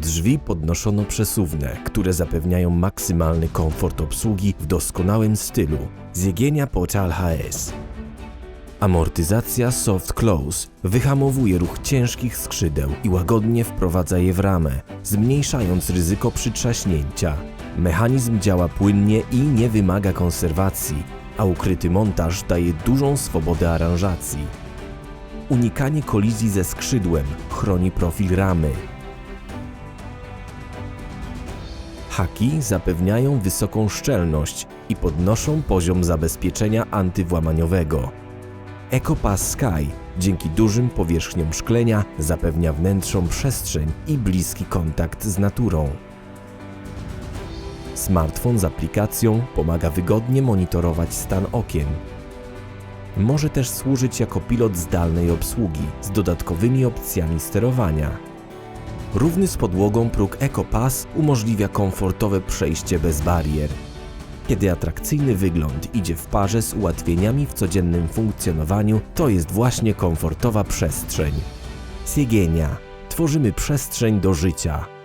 Drzwi podnoszono przesuwne, które zapewniają maksymalny komfort obsługi w doskonałym stylu. Zjegienia Portal HS. Amortyzacja Soft Close wyhamowuje ruch ciężkich skrzydeł i łagodnie wprowadza je w ramę, zmniejszając ryzyko przytrzaśnięcia. Mechanizm działa płynnie i nie wymaga konserwacji, a ukryty montaż daje dużą swobodę aranżacji. Unikanie kolizji ze skrzydłem chroni profil ramy. Haki zapewniają wysoką szczelność i podnoszą poziom zabezpieczenia antywłamaniowego. EcoPass Sky dzięki dużym powierzchniom szklenia zapewnia wnętrzą przestrzeń i bliski kontakt z naturą. Smartfon z aplikacją pomaga wygodnie monitorować stan okien. Może też służyć jako pilot zdalnej obsługi z dodatkowymi opcjami sterowania. Równy z podłogą próg EcoPass umożliwia komfortowe przejście bez barier. Kiedy atrakcyjny wygląd idzie w parze z ułatwieniami w codziennym funkcjonowaniu, to jest właśnie komfortowa przestrzeń. Siegienia. Tworzymy przestrzeń do życia.